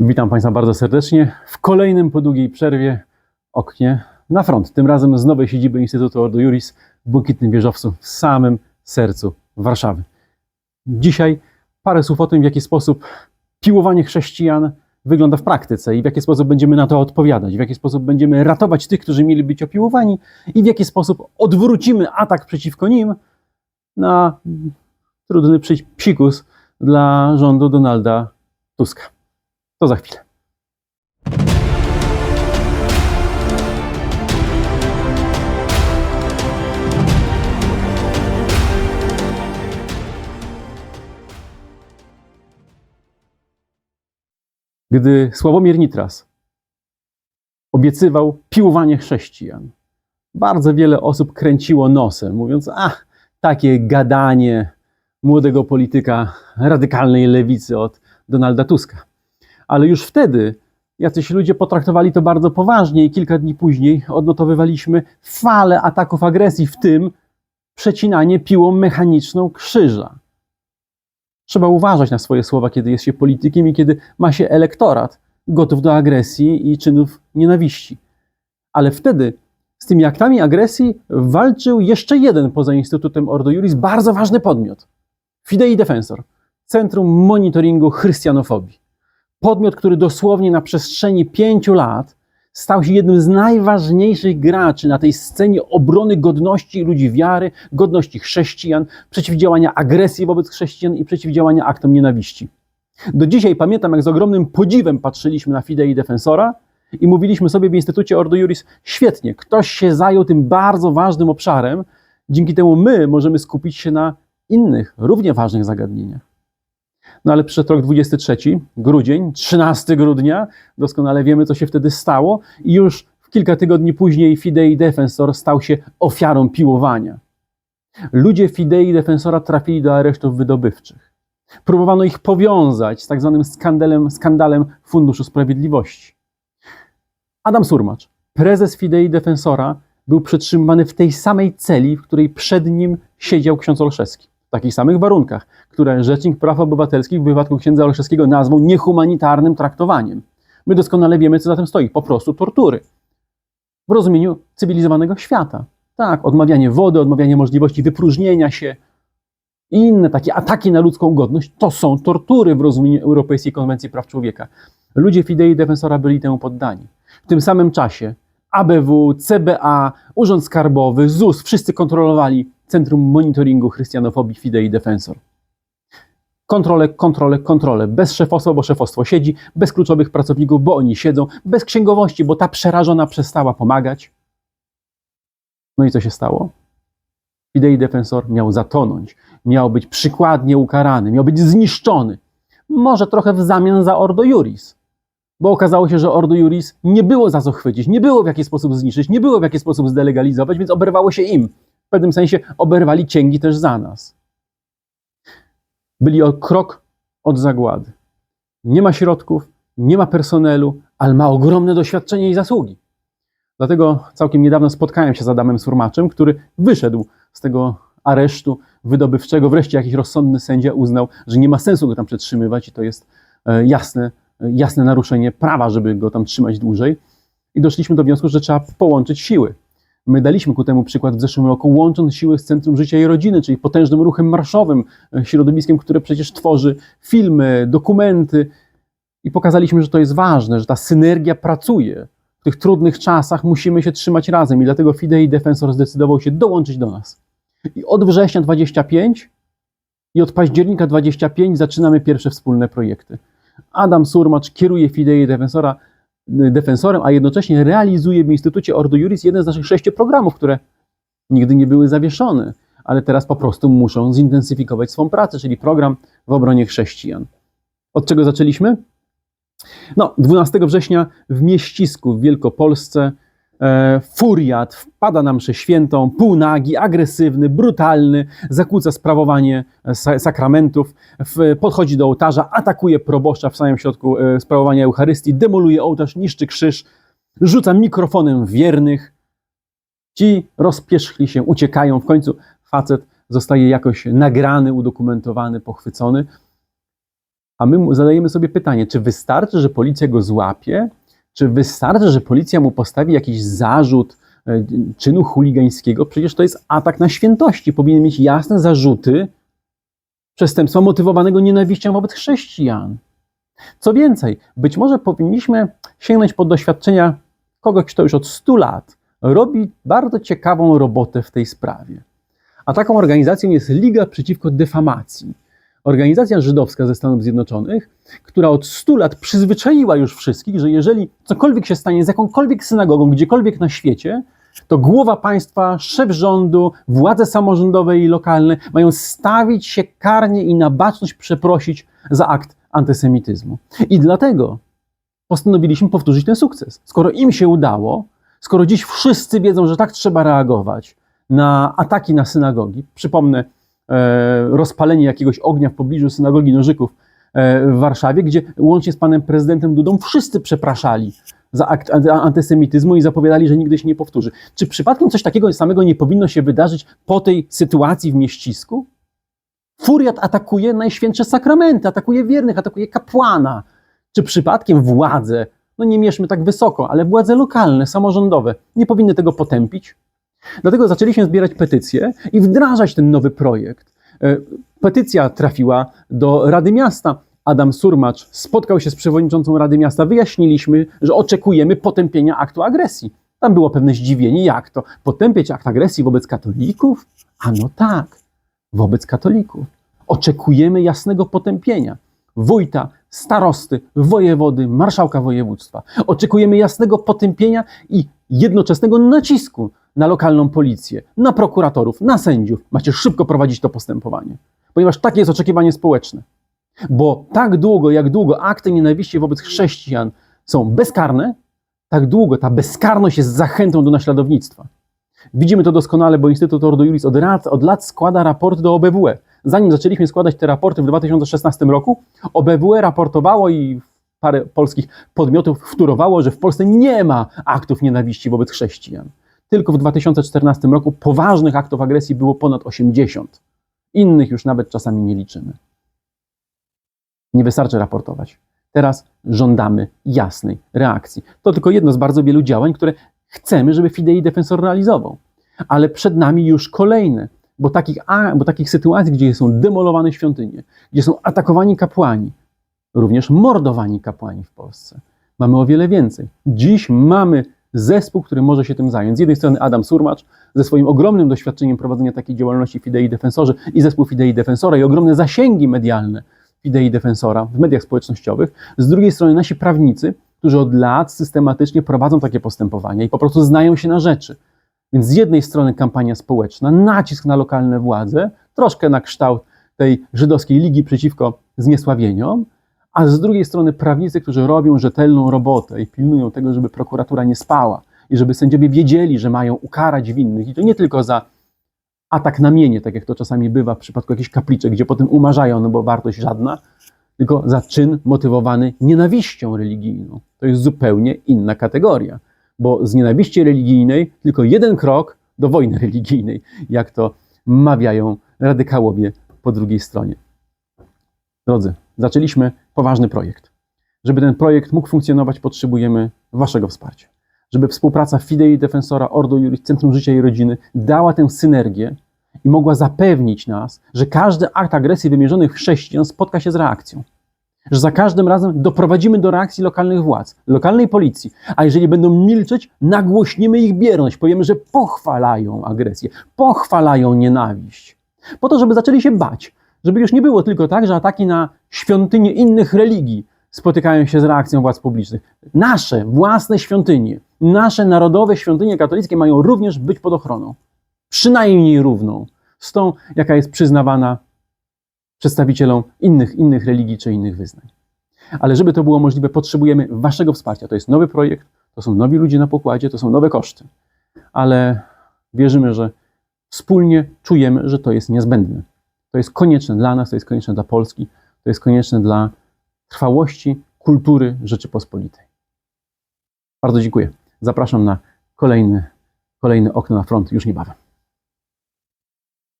Witam Państwa bardzo serdecznie w kolejnym po długiej przerwie oknie na front. Tym razem z nowej siedziby Instytutu Ordo Juris w Błękitnym Wieżowcu w samym sercu Warszawy. Dzisiaj parę słów o tym, w jaki sposób piłowanie chrześcijan wygląda w praktyce i w jaki sposób będziemy na to odpowiadać, w jaki sposób będziemy ratować tych, którzy mieli być opiłowani i w jaki sposób odwrócimy atak przeciwko nim na trudny psikus dla rządu Donalda Tuska. To za chwilę. Gdy Sławomir Nitras obiecywał piłowanie chrześcijan, bardzo wiele osób kręciło nosem, mówiąc: Ach, takie gadanie młodego polityka radykalnej lewicy od Donalda Tuska. Ale już wtedy jacyś ludzie potraktowali to bardzo poważnie i kilka dni później odnotowywaliśmy falę ataków agresji, w tym przecinanie piłą mechaniczną krzyża. Trzeba uważać na swoje słowa, kiedy jest się politykiem i kiedy ma się elektorat gotów do agresji i czynów nienawiści. Ale wtedy z tymi aktami agresji walczył jeszcze jeden poza Instytutem Ordo Juris bardzo ważny podmiot. Fidei Defensor, Centrum Monitoringu Chrystianofobii. Podmiot, który dosłownie na przestrzeni pięciu lat stał się jednym z najważniejszych graczy na tej scenie obrony godności ludzi wiary, godności chrześcijan, przeciwdziałania agresji wobec chrześcijan i przeciwdziałania aktom nienawiści. Do dzisiaj pamiętam, jak z ogromnym podziwem patrzyliśmy na Fidei Defensora i mówiliśmy sobie w Instytucie Ordo Juris, świetnie, ktoś się zajął tym bardzo ważnym obszarem, dzięki temu my możemy skupić się na innych, równie ważnych zagadnieniach. No ale przyszedł rok 23, grudzień, 13 grudnia, doskonale wiemy, co się wtedy stało, i już kilka tygodni później Fidei Defensor stał się ofiarą piłowania. Ludzie Fidei Defensora trafili do aresztów wydobywczych. Próbowano ich powiązać z tak zwanym skandalem, skandalem Funduszu Sprawiedliwości. Adam Surmacz, prezes Fidei Defensora, był przetrzymywany w tej samej celi, w której przed nim siedział ksiądz Olszewski. W takich samych warunkach, które Rzecznik Praw Obywatelskich w wypadku księdza Olszewskiego nazwał niehumanitarnym traktowaniem. My doskonale wiemy, co za tym stoi. Po prostu tortury. W rozumieniu cywilizowanego świata. Tak, odmawianie wody, odmawianie możliwości wypróżnienia się i inne takie ataki na ludzką godność to są tortury w rozumieniu Europejskiej Konwencji Praw Człowieka. Ludzie Fidei Defensora byli temu poddani. W tym samym czasie ABW, CBA, Urząd Skarbowy, ZUS, wszyscy kontrolowali Centrum Monitoringu Chrystianofobii Fidei Defensor. Kontrole, kontrole, kontrole. Bez szefostwa, bo szefostwo siedzi, bez kluczowych pracowników, bo oni siedzą, bez księgowości, bo ta przerażona przestała pomagać. No i co się stało? Fidei Defensor miał zatonąć, miał być przykładnie ukarany, miał być zniszczony. Może trochę w zamian za Ordo Juris. Bo okazało się, że Ordo Juris nie było za co chwycić, nie było w jaki sposób zniszczyć, nie było w jaki sposób zdelegalizować, więc oberwało się im. W pewnym sensie oberwali cięgi też za nas. Byli o krok od zagłady. Nie ma środków, nie ma personelu, ale ma ogromne doświadczenie i zasługi. Dlatego całkiem niedawno spotkałem się z Adamem Surmaczem, który wyszedł z tego aresztu wydobywczego. Wreszcie jakiś rozsądny sędzia uznał, że nie ma sensu go tam przetrzymywać i to jest e, jasne, e, jasne naruszenie prawa, żeby go tam trzymać dłużej. I doszliśmy do wniosku, że trzeba połączyć siły. My daliśmy ku temu przykład w zeszłym roku, łącząc siły z Centrum Życia i Rodziny, czyli potężnym ruchem marszowym, e, środowiskiem, które przecież tworzy filmy, dokumenty. I pokazaliśmy, że to jest ważne, że ta synergia pracuje. W tych trudnych czasach musimy się trzymać razem i dlatego Fidei Defensor zdecydował się dołączyć do nas. I od września 25 i od października 25 zaczynamy pierwsze wspólne projekty. Adam Surmacz kieruje Fidei Defensora, Defensorem, a jednocześnie realizuje w Instytucie Ordo Juris jeden z naszych sześciu programów, które nigdy nie były zawieszone, ale teraz po prostu muszą zintensyfikować swą pracę, czyli program w obronie chrześcijan. Od czego zaczęliśmy? No, 12 września w Mieścisku w Wielkopolsce furiat wpada na mszę świętą, półnagi, agresywny, brutalny, zakłóca sprawowanie e, sa sakramentów, podchodzi do ołtarza, atakuje proboszcza w samym środku e, sprawowania Eucharystii, demoluje ołtarz, niszczy krzyż, rzuca mikrofonem wiernych. Ci rozpierzchli się, uciekają, w końcu facet zostaje jakoś nagrany, udokumentowany, pochwycony. A my zadajemy sobie pytanie, czy wystarczy, że policja go złapie, czy wystarczy, że policja mu postawi jakiś zarzut e, czynu chuligańskiego? Przecież to jest atak na świętości. Powinien mieć jasne zarzuty przestępstwa motywowanego nienawiścią wobec chrześcijan. Co więcej, być może powinniśmy sięgnąć po doświadczenia kogoś, kto już od 100 lat robi bardzo ciekawą robotę w tej sprawie. A taką organizacją jest Liga Przeciwko Defamacji. Organizacja żydowska ze Stanów Zjednoczonych, która od 100 lat przyzwyczaiła już wszystkich, że jeżeli cokolwiek się stanie z jakąkolwiek synagogą, gdziekolwiek na świecie, to głowa państwa, szef rządu, władze samorządowe i lokalne mają stawić się karnie i na baczność przeprosić za akt antysemityzmu. I dlatego postanowiliśmy powtórzyć ten sukces. Skoro im się udało, skoro dziś wszyscy wiedzą, że tak trzeba reagować na ataki na synagogi, przypomnę rozpalenie jakiegoś ognia w pobliżu synagogi Nożyków e, w Warszawie, gdzie łącznie z panem prezydentem Dudą wszyscy przepraszali za akt anty- antysemityzmu i zapowiadali, że nigdy się nie powtórzy. Czy przypadkiem coś takiego samego nie powinno się wydarzyć po tej sytuacji w mieścisku? Furiat atakuje najświętsze sakramenty, atakuje wiernych, atakuje kapłana. Czy przypadkiem władze, no nie mierzmy tak wysoko, ale władze lokalne, samorządowe nie powinny tego potępić? Dlatego zaczęliśmy zbierać petycje i wdrażać ten nowy projekt. E, Petycja trafiła do Rady Miasta. Adam Surmacz spotkał się z przewodniczącą Rady Miasta. Wyjaśniliśmy, że oczekujemy potępienia aktu agresji. Tam było pewne zdziwienie, jak to? Potępiać akt agresji wobec katolików? A no tak, wobec katolików. Oczekujemy jasnego potępienia. Wójta, starosty, wojewody, marszałka województwa. Oczekujemy jasnego potępienia i jednoczesnego nacisku na lokalną policję, na prokuratorów, na sędziów. Macie szybko prowadzić to postępowanie, ponieważ takie jest oczekiwanie społeczne. Bo tak długo, jak długo akty nienawiści wobec chrześcijan są bezkarne, tak długo ta bezkarność jest zachętą do naśladownictwa. Widzimy to doskonale, bo Instytut Ordo Juris od lat, od lat składa raporty do OBWE. Zanim zaczęliśmy składać te raporty w 2016 roku, OBWE raportowało i parę polskich podmiotów wtórowało, że w Polsce nie ma aktów nienawiści wobec chrześcijan. Tylko w 2014 roku poważnych aktów agresji było ponad 80. Innych już nawet czasami nie liczymy. Nie wystarczy raportować. Teraz żądamy jasnej reakcji. To tylko jedno z bardzo wielu działań, które chcemy, żeby Fidei Defensor realizował. Ale przed nami już kolejne, bo takich, a, bo takich sytuacji, gdzie są demolowane świątynie, gdzie są atakowani kapłani, również mordowani kapłani w Polsce, mamy o wiele więcej. Dziś mamy zespół, który może się tym zająć. Z jednej strony Adam Surmacz ze swoim ogromnym doświadczeniem prowadzenia takiej działalności Fidei Defensorzy i zespół Fidei Defensora i ogromne zasięgi medialne Fidei Defensora w mediach społecznościowych. Z drugiej strony nasi prawnicy, którzy od lat systematycznie prowadzą takie postępowania i po prostu znają się na rzeczy. Więc z jednej strony kampania społeczna, nacisk na lokalne władze, troszkę na kształt tej żydowskiej ligi przeciwko zniesławieniom, a z drugiej strony prawnicy, którzy robią rzetelną robotę i pilnują tego, żeby prokuratura nie spała i żeby sędziowie wiedzieli, że mają ukarać winnych i to nie tylko za atak na mienie, tak jak to czasami bywa w przypadku jakichś kapliczek, gdzie potem umarzają, no bo wartość żadna, tylko za czyn motywowany nienawiścią religijną. To jest zupełnie inna kategoria, bo z nienawiści religijnej tylko jeden krok do wojny religijnej, jak to mawiają radykałowie po drugiej stronie. Drodzy, zaczęliśmy poważny projekt. Żeby ten projekt mógł funkcjonować, potrzebujemy Waszego wsparcia. Żeby współpraca Fidei Defensora, Ordo Juris, Centrum Życia i Rodziny dała tę synergię i mogła zapewnić nas, że każdy akt agresji wymierzony w chrześcijan spotka się z reakcją. Że za każdym razem doprowadzimy do reakcji lokalnych władz, lokalnej policji, a jeżeli będą milczeć, nagłośnimy ich bierność, powiemy, że pochwalają agresję, pochwalają nienawiść. Po to, żeby zaczęli się bać, żeby już nie było tylko tak, że ataki na świątynie innych religii spotykają się z reakcją władz publicznych. Nasze własne świątynie, nasze narodowe świątynie katolickie mają również być pod ochroną. Przynajmniej równą z tą, jaka jest przyznawana przedstawicielom innych, innych religii czy innych wyznań. Ale żeby to było możliwe, potrzebujemy Waszego wsparcia. To jest nowy projekt, to są nowi ludzie na pokładzie, to są nowe koszty. Ale wierzymy, że wspólnie czujemy, że to jest niezbędne. To jest konieczne dla nas, to jest konieczne dla Polski, to jest konieczne dla trwałości kultury Rzeczypospolitej. Bardzo dziękuję. Zapraszam na kolejny, kolejne okno na front już niebawem.